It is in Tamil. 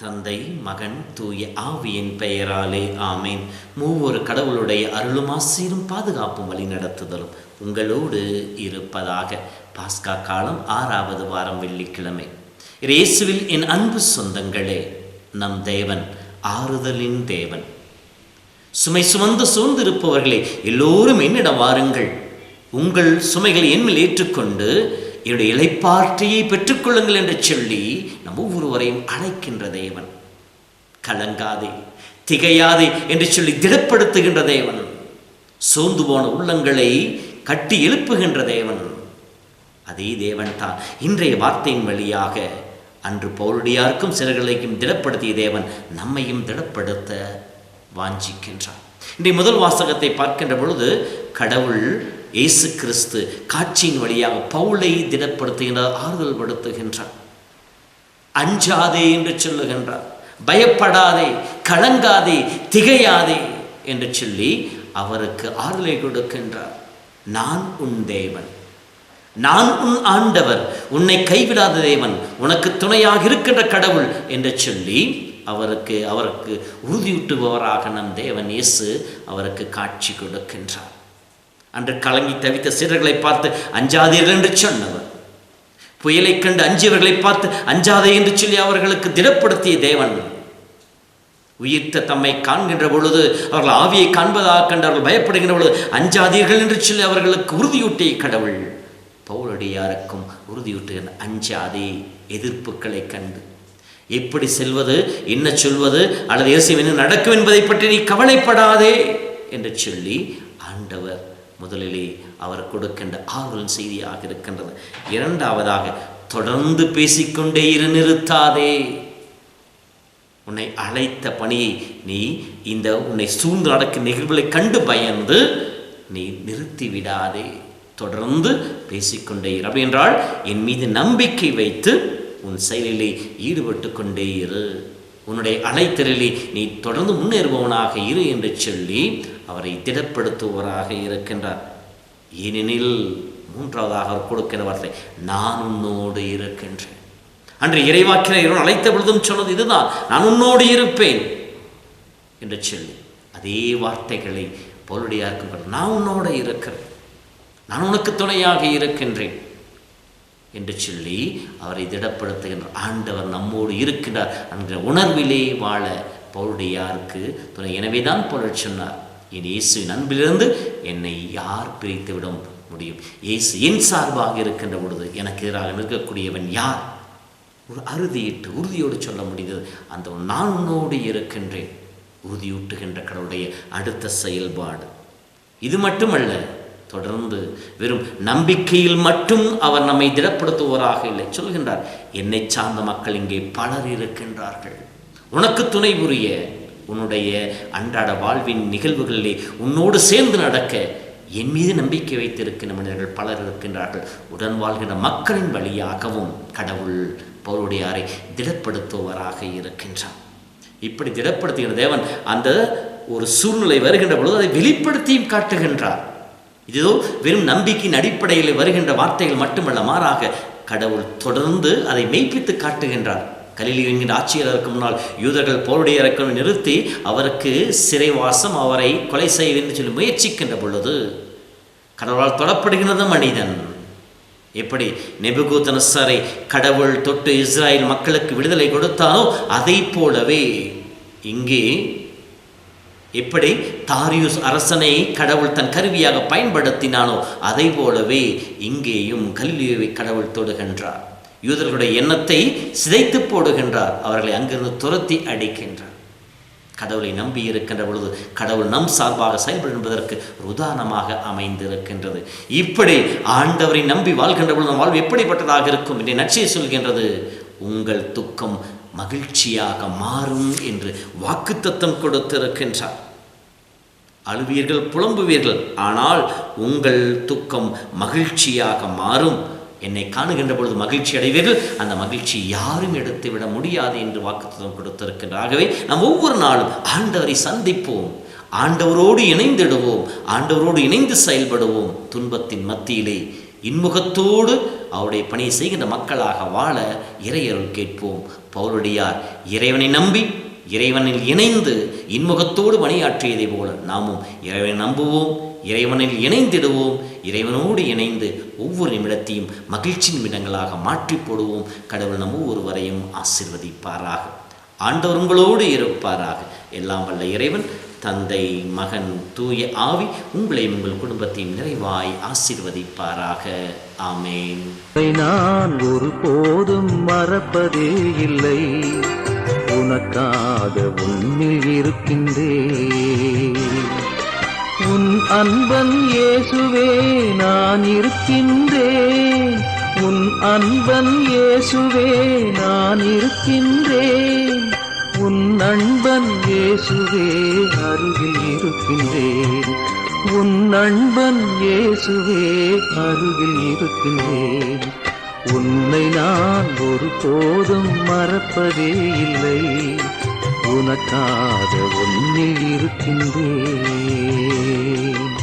தந்தை மகன் தூய ஆவியின் பெயராலே ஆமேன். மூவொரு கடவுளுடைய அருளும் ஆசீரும் பாதுகாப்பும் வழி நடத்துதலும் உங்களோடு இருப்பதாக. பாஸ்கா காலம் ஆறாவது வாரம் வெள்ளிக்கிழமை. இயேசுவில் என் அன்பு சொந்தங்களே நம் தேவன் ஆறுதலின் தேவன். சுமை சுமந்து சூழ்ந்திருப்பவர்களே எல்லோரும் என்னிடம் வாருங்கள். உங்கள் சுமைகளை என்மேல் ஏற்றுக்கொண்டு என்னுடைய இலைப்பாற்றியை பெற்றுக்கொள்ளுங்கள் என்று சொல்லி நம் ஒவ்வொருவரையும் அழைக்கின்ற தேவன். கலங்காதே திகையாதே என்று சொல்லி திடப்படுத்துகின்ற தேவன். சோர்ந்து போன உள்ளங்களை கட்டி எழுப்புகின்ற தேவன். அதே தேவன் தான். இன்றைய வார்த்தையின் வழியாக அன்று பௌரடியாருக்கும் சிலர்களையும் திடப்படுத்திய தேவன் நம்மையும் திடப்படுத்த வாஞ்சிக்கின்றார். இன்றைய முதல் வாசகத்தை பார்க்கின்ற பொழுது கடவுள் இயேசு கிறிஸ்து காட்சியின் வழியாக பவுலை திடப்படுத்துகின்றார் ஆறுதல் படுத்துகின்றார். அஞ்சாதே என்று சொல்லுகின்றார். பயப்படாதே கலங்காதே திகையாதே என்று சொல்லி அவருக்கு ஆறுதலை கொடுக்கின்றார். நான் உன் தேவன். நான் உன் ஆண்டவர். உன்னை கைவிடாத தேவன். உனக்கு துணையாக இருக்கின்ற கடவுள் என்று சொல்லி அவருக்கு அவருக்கு உறுதியூட்டுபவராக நம் தேவன் இயேசு அவருக்கு காட்சி கொடுக்கின்றார். அன்று கலங்கி தவித்த சீரர்களை பார்த்து அஞ்சாதீர்கள் என்று சொன்னவர். புயலை கண்டு அஞ்சியவர்களை பார்த்து அஞ்சாதே என்று சொல்லி அவர்களுக்கு திடப்படுத்திய தேவன். உயிர்த்த தம்மை காண்கின்ற பொழுது அவர்கள் ஆவியை காண்பதாக கண்டு அவர்கள் பயப்படுகின்ற பொழுது அஞ்சாதீர்கள் என்று சொல்லி அவர்களுக்கு உறுதியூட்டிய கடவுள். பவுலடியாருக்கும் உறுதியூட்டுகிற அஞ்சாதே எதிர்ப்புகளை கண்டு. எப்படி செல்வது? என்ன சொல்வது? அல்லது இயேசு என்ன நடக்கும் என்பதை பற்றி நீ கவலைப்படாதே என்று சொல்லி ஆண்டவர் முதலிலே அவர் கொடுக்கின்ற ஆறுதல் செய்தியாக இருக்கின்றது. இரண்டாவதாக தொடர்ந்து பேசிக்கொண்டே இரு நிறுத்தாதே. உன்னை அழைத்த பணியை நீ இந்த உன்னை சூழ்ந்து நடக்கும் நிகழ்வுகளை கண்டு பயந்து நீ நிறுத்தி விடாதே. தொடர்ந்து பேசிக்கொண்டே இரு. அப்படி என்றால் என் மீது நம்பிக்கை வைத்து உன் செயலிலே ஈடுபட்டு கொண்டே இரு. உன்னுடைய அழைத்தலிலே நீ தொடர்ந்து முன்னேறுபவனாக இரு என்று சொல்லி அவரை திடப்படுத்துவராக இருக்கின்றார். ஏனெனில் மூன்றாவதாக அவர் கொடுக்கிற வார்த்தை நான் உன்னோடு இருக்கின்றேன். அன்று இறைவாக்கின இறைவன் அழைத்த பொழுதும் சொன்னது இதுதான் நான் உன்னோடு இருப்பேன். என்று சொல்லி அதே வார்த்தைகளை பொருளுடையாக்கும் நான் உன்னோடு இருக்கிறேன். நான் உனக்கு துணையாக இருக்கின்றேன். என்று சொல்லி அவரை திடப்படுத்துகின்ற ஆண்டவர் நம்மோடு இருக்கின்றார். என்ற உணர்விலே வாழ பவுலுடையாருக்கு துணை. எனவே தான் பொருள் சொன்னார் என் இயேசுவின் அன்பிலிருந்து என்னை யார் பிரித்து விட முடியும்? இயேசு என் சார்பாக இருக்கின்ற பொழுது எனக்கு எதிராக நிற்கக்கூடியவன் யார்? ஒரு அறுதியிட்டு உறுதியோடு சொல்ல முடிந்தது. அந்த நான் உன்னோடு இருக்கின்றேன். உறுதியூட்டுகின்ற கடவுளுடைய அடுத்த செயல்பாடு. இது மட்டுமல்ல தொடர்ந்து வெறும் நம்பிக்கையில் மட்டும் அவர் நம்மை திடப்படுத்துவோராக இல்லை. சொல்கின்றார் என்னை சார்ந்த மக்கள் இங்கே பலர் இருக்கின்றார்கள். உனக்கு துணை புரிய உன்னுடைய அன்றாட வாழ்வின் நிகழ்வுகளிலே உன்னோடு சேர்ந்து நடக்க என் மீது நம்பிக்கை வைத்திருக்கின்ற மனிதர்கள் பலர் இருக்கின்றார்கள். உடன் வாழ்கின்ற மக்களின் வழியாகவும் கடவுள் பவுருடையாரை திடப்படுத்துவராக இருக்கின்றார் இப்படி திடப்படுத்துகிற தேவன் அந்த ஒரு சூழ்நிலை வருகின்ற பொழுது அதை வெளிப்படுத்தியும் காட்டுகின்றார். இதோ வெறும் நம்பிக்கையின் அடிப்படையில் வருகின்ற வார்த்தைகள் மட்டுமல்ல மாறாக கடவுள் தொடர்ந்து அதை மெய்ப்பித்து காட்டுகின்றார். கலிலி என்கிற ஆட்சியருக்கு முன்னால் யூதர்கள் போருடைய இறக்கம் நிறுத்தி அவருக்கு சிறைவாசம் அவரை கொலை செய்ய வேண்டும் சொல்லி முயற்சிக்கின்ற பொழுது கடவுளால் தொடப்படுகிறது மனிதன். எப்படி? நெபுகூத்தனசரை கடவுள் தொட்டு இஸ்ராயல் மக்களுக்கு விடுதலை கொடுத்தானோ அதை போலவே இங்கே எப்படி? தாரியூஸ் அரசனை கடவுள் தன் கருவியாக பயன்படுத்தினானோ அதை போலவே இங்கேயும் கல்வியை கடவுள் தொடுகின்றார். யூதர்களுடைய எண்ணத்தை சிதைத்து போடுகின்றார். அவர்களை அங்கிருந்து துரத்தி அடிக்கின்றார். கடவுளை நம்பி இருக்கின்ற பொழுது கடவுள் நம் சார்பாக செயல்படும் என்பதற்கு ஒரு உதாரணமாக அமைந்திருக்கின்றது. இப்படி ஆண்டவரை நம்பி வாழ்கின்ற பொழுது நம் வாழ்வு எப்படிப்பட்டதாக இருக்கும் என்று நச்சை சொல்கின்றது. உங்கள் துக்கம் மகிழ்ச்சியாக மாறும் என்று வாக்குத்தத்தம் கொடுத்திருக்கின்றார். அழுவீர்கள் புலம்புவீர்கள். ஆனால் உங்கள் துக்கம் மகிழ்ச்சியாக மாறும். என்னை காணுகின்ற பொழுது மகிழ்ச்சி அடைவீர்கள். அந்த மகிழ்ச்சி யாரும் எடுத்து விட முடியாது என்று வாக்குத்தம் கொடுத்திருக்கின்றார் ஆகவே நாம் ஒவ்வொரு நாளும் ஆண்டவரை சந்திப்போம். ஆண்டவரோடு இணைந்திடுவோம். ஆண்டவரோடு இணைந்து செயல்படுவோம். துன்பத்தின் மத்தியிலே இன்முகத்தோடு அவருடைய பணியை செய்கின்ற மக்களாக வாழ இறையருள் கேட்போம். பௌருடையார் இறைவனை நம்பி இறைவனில் இணைந்து இன்முகத்தோடு பணியாற்றியதை போல நாமும் இறைவனை நம்புவோம். இறைவனில் இணைந்திடுவோம். இறைவனோடு இணைந்து ஒவ்வொரு நிமிடத்தையும் மகிழ்ச்சி நிமிடங்களாக மாற்றி போடுவோம். கடவுள் நம்ம ஒருவரையும் ஆசிர்வதிப்பாராக. ஆண்டவர் உங்களோடு இருப்பாராக. எல்லாம் வல்ல இறைவன் தந்தை மகன் தூய ஆவி உங்களையும் உங்கள் குடும்பத்தையும் நிறைவாய் ஆசிர்வதிப்பாராக. ஆமேன். நான் நான் ஒருபோதும் மறப்பதே இல்லை. உனக்காக உன்னில் இருக்கின்றேன். உன் அன்பன் இயேசுவே நான் இருக்கின்றேன் உன் அன்பன் இயேசுவே நான் இருக்கின்றேன் உன் அன்பன் இயேசுவே அருகில் இருக்கின்றேன் உன் அன்பன் இயேசுவே அருகில் இருக்கின்றேன் உன்னை நான் ஒரு போதும் மறப்பதே இல்லை. உனக்காக ஒன்னில் இருக்கின்றேன்.